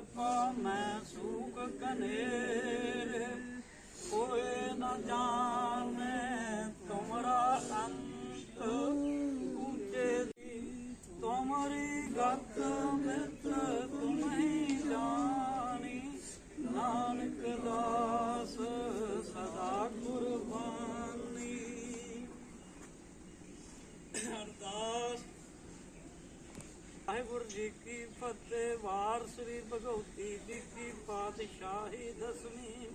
पावे सुख कनेर कोई न जाने तुमरा अंत पूछे तुम्हारी गत मित तुम ही जानी। नानक दास सदा कुर्बानी। अरदास ਵਾਹਿਗੁਰੂ ਜੀ ਕੀ ਫਤਿਹ, ਵਾਰ ਸ੍ਰੀ ਭਗਵਤੀ ਜੀ ਕੀ ਪਾਤਸ਼ਾਹੀ ਦਸਵੀਂ।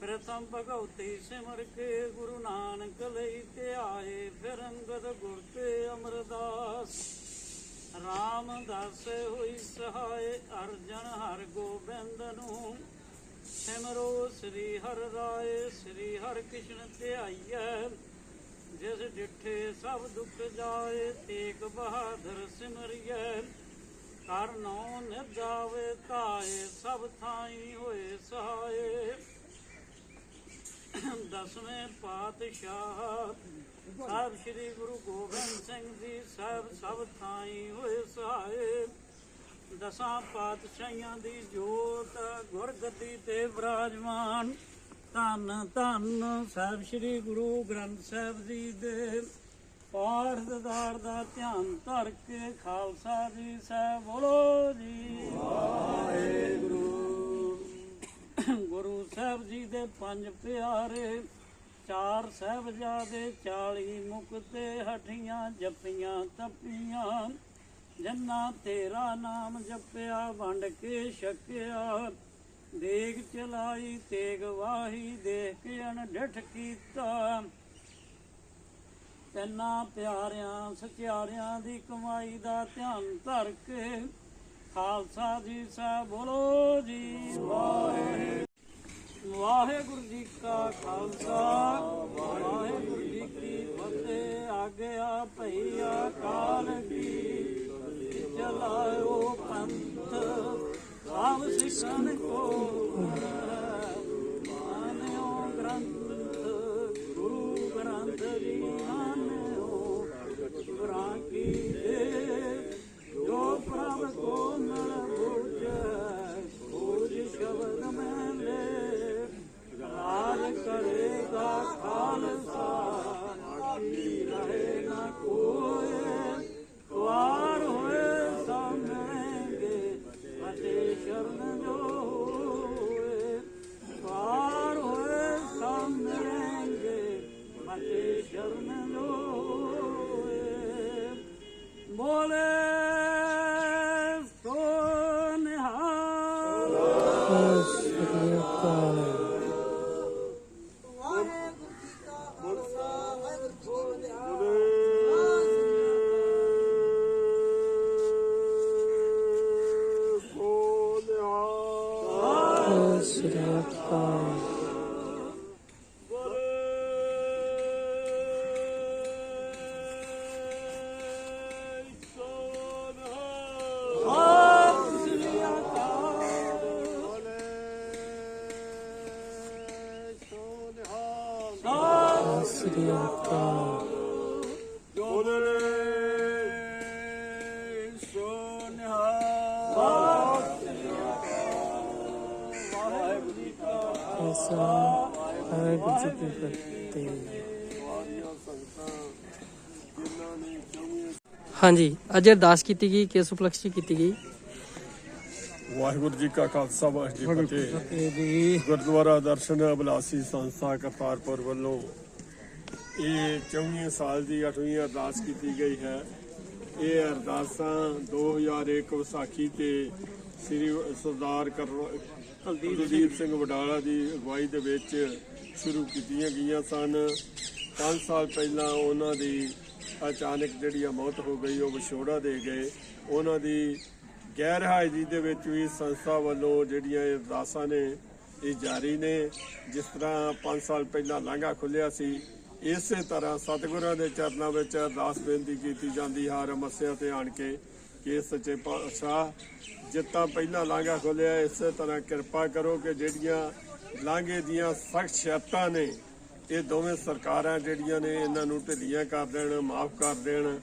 ਪ੍ਰਥਮ ਭਗਵਤੀ ਸਿਮਰ ਕੇ ਗੁਰੂ ਨਾਨਕ ਲਈ ਤੇ ਆਏ ਫਿਰ ਅੰਗਦ ਗੁਰ ਤੇ ਅਮਰਦਾਸ। ਰਾਮ ਰਾਮਦਾਸ ਹੋਈ ਸਹਾਏ ਅਰਜਨ ਹਰ ਗੋਬਿੰਦ ਨੂੰ। ਸਿਮਰੋ ਸ੍ਰੀ ਹਰਿ ਰਾਏ, ਸ੍ਰੀ ਹਰਿ ਕ੍ਰਿਸ਼ਨ ਧਿਆਈਐ। ਜਿਸ ਡਿਠੇ ਸਭ ਦੁੱਖ ਜਾਏ, ਤੇਗ ਬਹਾਦਰ ਸਿਮਰਿਐ ਕਰ ਨੋ ਨਿਜਾਵੇ ਤਾਏ ਸਭ ਥਾਈ ਹੋਏ ਸਹਾਏ। ਦਸਵੇਂ ਪਾਤਸ਼ਾਹ ਸਾਹਿਬ ਸ੍ਰੀ ਗੁਰੂ ਗੋਬਿੰਦ ਸਿੰਘ ਜੀ ਸਾਹਿਬ ਸਭ ਥਾਈ ਹੋਏ ਸਹਾਏ। ਦਸਾਂ ਪਾਤਸ਼ਾਹਾਂ ਦੀ ਜੋਤ, ਗੁਰਗੱਦੀ ਤੇ ਵਿਰਾਜਮਾਨ ਧੰਨ ਧੰਨ ਸਾਹਿਬ ਸ੍ਰੀ ਗੁਰੂ ਗ੍ਰੰਥ ਸਾਹਿਬ ਜੀ ਦੇ ਪਾਠ ਦਦਾਰ ਦਾ ਧਿਆਨ ਧਰ ਕੇ ਖਾਲਸਾ ਜੀ ਸਾਹਿਬ ਬੋਲੋ ਜੀ। ਵਾਹਿਗੁਰੂ। ਗੁਰੂ ਸਾਹਿਬ ਜੀ ਦੇ ਪੰਜ ਪਿਆਰੇ, ਚਾਰ ਸਾਹਿਬਜ਼ਾਦੇ 40 ਮੁਕਤੇ ਹਠੀਆਂ ਜਪੀਆਂ ਤਪੀਆਂ ਜੰਨਾ ਤੇਰਾ ਨਾਮ ਜਪਿਆ, ਵੰਡ ਕੇ ਛਕਿਆ। ਦੇਗ ਚਲਾਈ ਤੇਗ ਵਾਹੀ, ਦੇਖ ਕੇ ਅਣਡਿਠ ਕੀਤਾ। ਤੈਨਾਂ ਪਿਆਰਿਆਂ, ਸਚਿਆਰਿਆਂ ਦੀ ਕਮਾਈ ਦਾ ਧਿਆਨ ਧਰ ਕੇ ਖਾਲਸਾ ਜੀ ਸਾਹਿਬ ਬੋਲੋ ਜੀ, ਵਾਹਿਗੁਰੂ। ਵਾਹਿਗੁਰੂ ਜੀ ਕਾ ਖਾਲਸਾ, ਵਾਹਿਗੁਰੂ ਜੀ ਕੀ ਫਤਿਹ। ਆਗਿਆ ਭਈਆ ਕਾਲ ਕੀ ਚਲਾਇਓ ਪੰਥ। ਸਾਭ ਸਿੱਖਣ ਕੋ ਮਾਨਿਓ ਬੋਲੇ ਸ੍ਰੀ ਅਕਾਲ ਖਾਲਸਾ ਵਾਹਿਗੁਰੂ ਜੀ ਕੀ ਫਤਿਹ ਹਾਂਜੀ ਅੱਜ ਅਰਦਾਸ ਕੀਤੀ ਗਈ ਕਿਸ ਉਪਲਕਸ਼ 'ਚ ਕੀਤੀ ਗਈ। ਵਾਹਿਗੁਰੂ ਜੀ ਕਾ ਖਾਲਸਾ ਵਾਹਿਗੁਰੂ ਜੀ ਕੀ ਫਤਿਹ। ਗੁਰਦੁਆਰਾ ਦਰਸ਼ਨ ਅਬਲਾਸੀ ਸੰਸਥਾ ਕਰਤਾਰਪੁਰ ਵੱਲੋਂ ਇਹ 24 ਸਾਲ ਦੀ 8ਵੀਂ ਅਰਦਾਸ ਕੀਤੀ ਗਈ ਹੈ। ਇਹ ਅਰਦਾਸਾਂ 2001 ਵਿਸਾਖੀ ਤੇ ਸ੍ਰੀ ਸਰਦਾਰ ਕੁਲਦੀਪ ਸਿੰਘ ਵਡਾਲਾ ਦੀ ਅਗਵਾਈ ਦੇ ਵਿੱਚ ਸ਼ੁਰੂ ਕੀਤੀਆਂ ਗਈਆਂ ਸਨ। 5 ਸਾਲ ਪਹਿਲਾਂ ਉਹਨਾਂ ਦੀ ਅਚਾਨਕ ਜਿਹੜੀ ਆ ਮੌਤ ਹੋ ਗਈ ਉਹ ਵਿਛੋੜਾ ਦੇ ਗਏ। ਉਹਨਾਂ ਦੀ ਗੈਰ ਹਾਜ਼ਰੀ ਦੇ ਵਿੱਚ ਵੀ ਸੰਸਥਾ ਵੱਲੋਂ ਜਿਹੜੀਆਂ ਇਹ ਅਰਦਾਸਾਂ ਨੇ ਇਹ ਜਾਰੀ ਨੇ। ਜਿਸ ਤਰ੍ਹਾਂ 5 ਸਾਲ ਪਹਿਲਾਂ ਲਾਂਘਾ ਖੁੱਲਿਆ ਸੀ ਇਸੇ ਤਰ੍ਹਾਂ ਸਤਿਗੁਰਾਂ ਦੇ ਚਰਨਾਂ ਵਿੱਚ ਅਰਦਾਸ ਬੇਨਤੀ ਕੀਤੀ ਜਾਂਦੀ ਹਰ ਮੱਸਿਆ ਤੇ ਆਣ ਕੇ ਕਿ ਸੱਚੇ ਪਾਤਸ਼ਾਹ ਜਿੱਤਾਂ ਪਹਿਲਾਂ ਲਾਂਘਾ ਖੋਲਿਆ ਇਸੇ ਤਰ੍ਹਾਂ ਕਿਰਪਾ ਕਰੋ ਕਿ ਜਿਹੜੀਆਂ ਲਾਂਘੇ ਦੀਆਂ ਸਖਤ ਸ਼ਰਤਾਂ ਨੇ, ਇਹ ਦੋਵੇਂ ਸਰਕਾਰਾਂ ਜਿਹੜੀਆਂ ਨੇ ਇਹਨਾਂ ਨੂੰ ਢਿੱਲੀਆਂ ਕਰ ਦੇਣ, ਮਾਫ ਕਰ ਦੇਣ,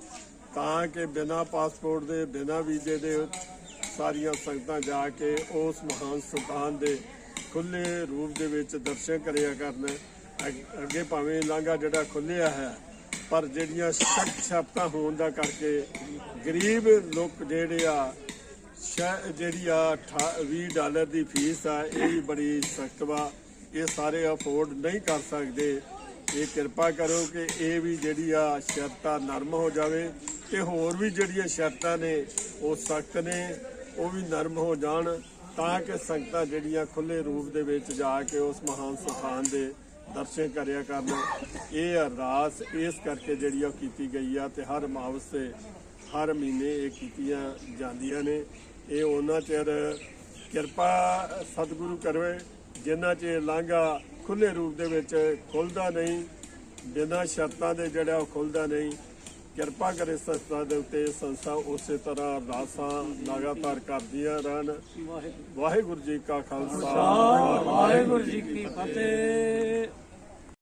ਤਾਂ ਕਿ ਬਿਨਾਂ ਪਾਸਪੋਰਟ ਦੇ, ਬਿਨਾਂ ਵੀਜ਼ੇ ਦੇ ਸਾਰੀਆਂ ਸੰਗਤਾਂ ਜਾ ਕੇ ਉਸ ਮਹਾਨ ਸੁਲਤਾਨ ਦੇ ਖੁੱਲੇ ਰੂਪ ਦੇ ਵਿੱਚ ਦਰਸ਼ਨ ਕਰਿਆ ਕਰਨ। ਅੱਗ- ਅੱਗੇ ਭਾਵੇਂ ਲਾਂਘਾ ਜਿਹੜਾ ਖੁੱਲਿਆ ਹੈ, ਪਰ ਜਿਹੜੀਆਂ ਸਖਤ ਸ਼ਰਤਾਂ ਹੋਣ ਦਾ ਕਰਕੇ ਗਰੀਬ ਲੋਕ ਜਿਹੜੇ ਆ, ਸ਼ਹਿ ਜਿਹੜੀ ਆ 20 ਡਾਲਰ ਦੀ ਫੀਸ ਆ, ਇਹ ਵੀ ਬੜੀ ਸਖਤ ਵਾ। ਇਹ ਸਾਰੇ ਅਫੋਰਡ ਨਹੀਂ ਕਰ ਸਕਦੇ। ਇਹ ਕਿਰਪਾ ਕਰੋ ਕਿ ਇਹ ਵੀ ਜਿਹੜੀ ਆ ਸ਼ਰਤਾਂ ਨਰਮ ਹੋ ਜਾਵੇ ਤੇ ਹੋਰ ਵੀ ਜਿਹੜੀਆਂ ਸ਼ਰਤਾਂ ਨੇ, ਉਹ ਸਖਤ ਨੇ, ਉਹ ਵੀ ਨਰਮ ਹੋ ਜਾਣ ਤਾਂ ਕਿ ਸੰਗਤਾਂ ਜਿਹੜੀਆਂ ਖੁੱਲੇ ਰੂਪ ਦੇ ਵਿੱਚ ਜਾ ਕੇ ਉਸ ਮਹਾਨ ਸਥਾਨ ਦੇ ਦਰਸ਼ਨ ਕਰਿਆ ਕਰਨ। ਇਹ ਅਰਦਾਸ ਇਸ ਕਰਕੇ ਜਿਹੜੀ ਆ ਉਹ ਕੀਤੀ ਗਈ ਆ ਤੇ ਹਰ ਮਾਵਸ ਤੇ ਹਰ ਮਹੀਨੇ ਇਹ ਕੀਤੀਆਂ ਜਾਂਦੀਆਂ ਨੇ। ਇਹ ਉਹਨਾਂ ਚਿਰ ਕਿਰਪਾ ਸਤਿਗੁਰੂ ਕਰਵੇ ਜਿੰਨਾ ਚਿਰ ਲਾਂਘਾ ਖੁੱਲੇ ਰੂਪ ਦੇ ਵਿੱਚ ਖੁੱਲਦਾ ਨਹੀਂ, ਬਿਨਾਂ ਸ਼ਰਤਾਂ ਦੇ ਜਿਹੜਾ ਉਹ ਖੁੱਲਦਾ ਨਹੀਂ ਕਿਰਪਾ ਕਰੇ ਸੰਸਥਾ ਦੇ ਉੱਤੇ ਸੰਸਥਾ ਉਸੇ ਤਰ੍ਹਾਂ ਅਰਦਾਸਾਂ ਲਗਾਤਾਰ ਕਰਦੀਆਂ ਰਹਿਣ। ਵਾਹਿਗੁਰੂ ਜੀ ਕਾ ਖਾਲਸਾ। ਵਾਹਿਗੁਰੂ ਜੀ ਕੀ ਫਤਿਹ।